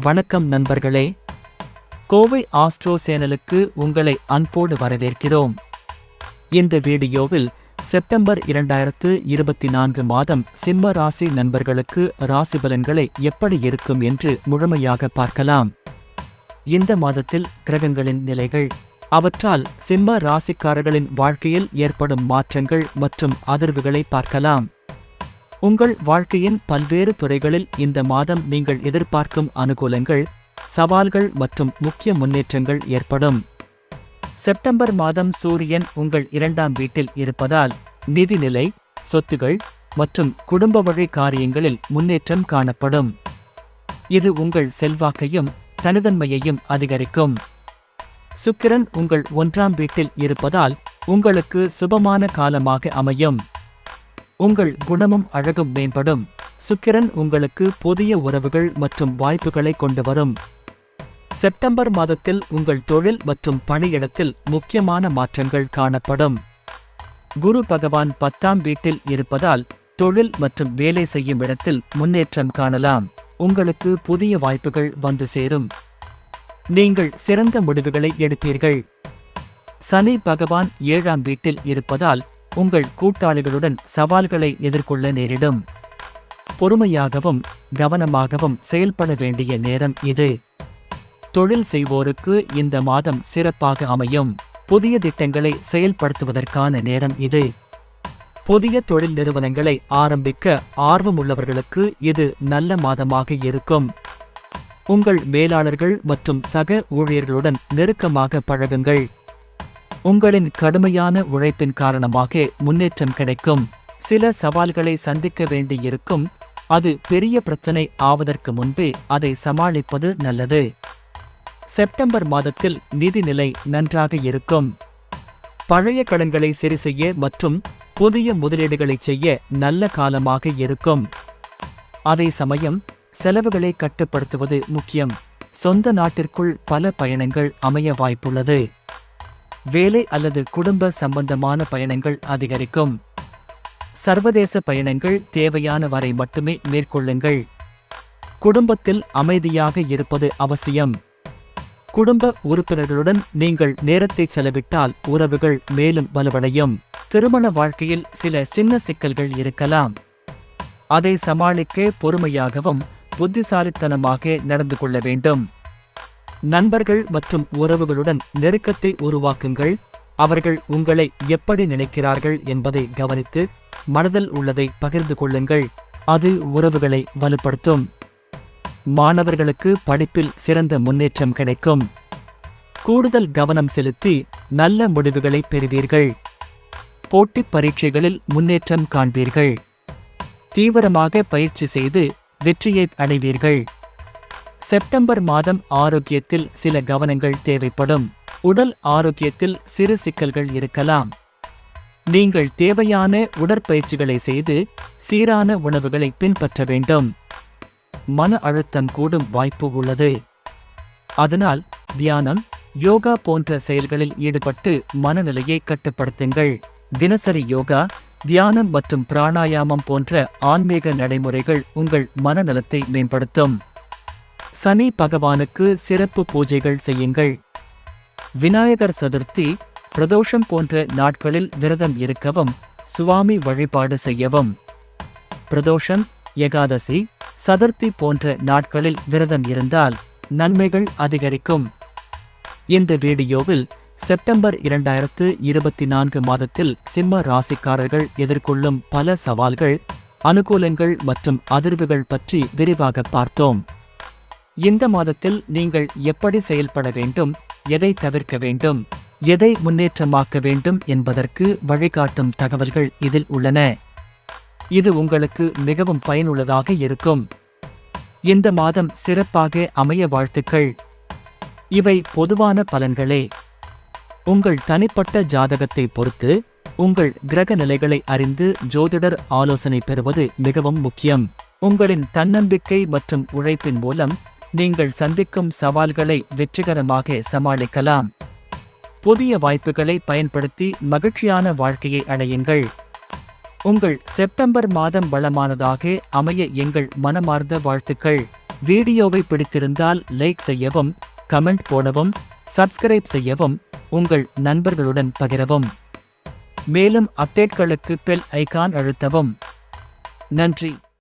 வணக்கம் நண்பர்களே. கோவை ஆஸ்ட்ரோ சேனலுக்கு உங்களை அன்போடு வரவேற்கிறோம். இந்த வீடியோவில் செப்டம்பர் இரண்டாயிரத்து இருபத்தி நான்கு மாதம் சிம்ம ராசி நண்பர்களுக்கு ராசி பலன்களை எப்படி இருக்கும் என்று முழுமையாக பார்க்கலாம். இந்த மாதத்தில் கிரகங்களின் நிலைகள் அவற்றால் சிம்ம ராசிக்காரர்களின் வாழ்க்கையில் ஏற்படும் மாற்றங்கள் மற்றும் அதிர்வுகளை பார்க்கலாம். உங்கள் வாழ்க்கையின் பல்வேறு துறைகளில் இந்த மாதம் நீங்கள் எதிர்பார்க்கும் அனுகூலங்கள் சவால்கள் மற்றும் முக்கிய முன்னேற்றங்கள் ஏற்படும். செப்டம்பர் மாதம் சூரியன் உங்கள் இரண்டாம் வீட்டில் இருப்பதால் நிதிநிலை சொத்துகள் மற்றும் குடும்ப வழி காரியங்களில் முன்னேற்றம் காணப்படும். இது உங்கள் செல்வாக்கையும் தனித்தன்மையையும் அதிகரிக்கும். சுக்கிரன் உங்கள் ஒன்றாம் வீட்டில் இருப்பதால் உங்களுக்கு சுபமான காலமாக அமையும். உங்கள் குணமும் அழகும் மேம்படும். சுக்கிரன் உங்களுக்கு புதிய உறவுகள் மற்றும் வாய்ப்புகளை கொண்டு வரும். செப்டம்பர் மாதத்தில் உங்கள் தொழில் மற்றும் பணியிடத்தில் முக்கியமான மாற்றங்கள் காணப்படும். குரு பகவான் பத்தாம் வீட்டில் இருப்பதால் தொழில் மற்றும் வேலை செய்யும் இடத்தில் முன்னேற்றம் காணலாம். உங்களுக்கு புதிய வாய்ப்புகள் வந்து சேரும். நீங்கள் சிறந்த முடிவுகளை எடுப்பீர்கள். சனி பகவான் ஏழாம் வீட்டில் இருப்பதால் உங்கள் கூட்டாளிகளுடன் சவால்களை எதிர்கொள்ள நேரிடும். பொறுமையாகவும் கவனமாகவும் செயல்பட வேண்டிய நேரம் இது. தொழில் செய்வோருக்கு இந்த மாதம் சிறப்பாக அமையும். புதிய திட்டங்களை செயல்படுத்துவதற்கான நேரம் இது. புதிய தொழில் நிறுவனங்களை ஆரம்பிக்க ஆர்வமுள்ளவர்களுக்கு இது நல்ல மாதமாக இருக்கும். உங்கள் மேலாளர்கள் மற்றும் சக ஊழியர்களுடன் நெருக்கமாக பழகுங்கள். உங்களின் கடுமையான உழைப்பின் காரணமாக முன்னேற்றம் கிடைக்கும். சில சவால்களை சந்திக்க வேண்டியிருக்கும். அது பெரிய பிரச்சனை ஆவதற்கு முன்பே அதை சமாளிப்பது நல்லது. செப்டம்பர் மாதத்தில் நிதிநிலை நன்றாக இருக்கும். பழைய கடன்களை சரி செய்ய மற்றும் புதிய முதலீடுகளை செய்ய நல்ல காலமாக இருக்கும். அதே சமயம் செலவுகளை கட்டுப்படுத்துவது முக்கியம். சொந்த நாட்டிற்குள் பல பயணங்கள் அமைய வாய்ப்புள்ளது. வேலை அல்லது குடும்ப சம்பந்தமான பயணங்கள் அதிகரிக்கும். சர்வதேச பயணங்கள் தேவையான வரை மட்டுமே மேற்கொள்ளுங்கள். குடும்பத்தில் அமைதியாக இருப்பது அவசியம். குடும்ப உறுப்பினர்களுடன் நீங்கள் நேரத்தை செலவிட்டால் உறவுகள் மேலும் வலுவடையும். திருமண வாழ்க்கையில் சில சின்ன சிக்கல்கள் இருக்கலாம். அதை சமாளிக்க பொறுமையாகவும் புத்திசாலித்தனமாக நடந்து கொள்ள வேண்டும். நண்பர்கள் மற்றும் உறவுகளுடன் நெருக்கத்தை உருவாக்குங்கள். அவர்கள் உங்களை எப்படி நினைக்கிறார்கள் என்பதை கவனித்து மனதில் உள்ளதை பகிர்ந்து கொள்ளுங்கள். அது உறவுகளை வலுப்படுத்தும். மாணவர்களுக்கு படிப்பில் சிறந்த முன்னேற்றம் கிடைக்கும். கூடுதல் கவனம் செலுத்தி நல்ல முடிவுகளை பெறுவீர்கள். போட்டிப் பரீட்சைகளில் முன்னேற்றம் காண்பீர்கள். தீவிரமாக பயிற்சி செய்து வெற்றியை அடைவீர்கள். செப்டம்பர் மாதம் ஆரோக்கியத்தில் சில கவனங்கள் தேவைப்படும். உடல் ஆரோக்கியத்தில் சிறு சிக்கல்கள் இருக்கலாம். நீங்கள் தேவையான உடற்பயிற்சிகளை செய்து சீரான உணவுகளை பின்பற்ற வேண்டும். மன அழுத்தம் கூடும் வாய்ப்பு உள்ளது. அதனால் தியானம் யோகா போன்ற செயல்களில் ஈடுபட்டு மனநிலையை கட்டுப்படுத்துங்கள். தினசரி யோகா தியானம் மற்றும் பிராணாயாமம் போன்ற ஆன்மீக நடைமுறைகள் உங்கள் மனநலத்தை மேம்படுத்தும். சனி பகவானுக்கு சிறப்பு பூஜைகள் செய்யுங்கள். விநாயகர் சதுர்த்தி பிரதோஷம் போன்ற நாட்களில் விரதம் இருக்கவும் சுவாமி வழிபாடு செய்யவும். பிரதோஷம் ஏகாதசி சதுர்த்தி போன்ற நாட்களில் விரதம் இருந்தால் நன்மைகள் அதிகரிக்கும். இந்த வீடியோவில் செப்டம்பர் இரண்டாயிரத்து இருபத்தி நான்கு மாதத்தில் சிம்ம ராசிக்காரர்கள் எதிர்கொள்ளும் பல சவால்கள் அனுகூலங்கள் மற்றும் அதிர்வுகள் பற்றி விரிவாக பார்த்தோம். இந்த மாதத்தில் நீங்கள் எப்படி செயல்பட வேண்டும் எதை தவிர்க்க வேண்டும் எதை முன்னேற்றமாக்க வேண்டும் என்பதற்கு வழிகாட்டும் தகவல்கள் இதில் உள்ளன. இது உங்களுக்கு மிகவும் பயனுள்ளதாக இருக்கும். இந்த மாதம் சிறப்பாக அமைய வாழ்த்துக்கள். இவை பொதுவான பலன்களே. உங்கள் தனிப்பட்ட ஜாதகத்தை பொறுத்து உங்கள் கிரக நிலைகளை அறிந்து ஜோதிடர் ஆலோசனை பெறுவது மிகவும் முக்கியம். உங்களின் தன்னம்பிக்கை மற்றும் உழைப்பின் மூலம் நீங்கள் சந்திக்கும் சவால்களை வெற்றிகரமாக சமாளிக்கலாம். புதிய வாய்ப்புகளை பயன்படுத்தி மகிழ்ச்சியான வாழ்க்கையை அடையுங்கள். உங்கள் செப்டம்பர் மாதம் வளமானதாக அமைய எங்கள் மனமார்ந்த வாழ்த்துக்கள். வீடியோவை பிடித்திருந்தால் லைக் செய்யவும் கமெண்ட் போடவும் சப்ஸ்கிரைப் செய்யவும் உங்கள் நண்பர்களுடன் பகிரவும். மேலும் அப்டேட்களுக்கு பெல் ஐகான் அழுத்தவும். நன்றி.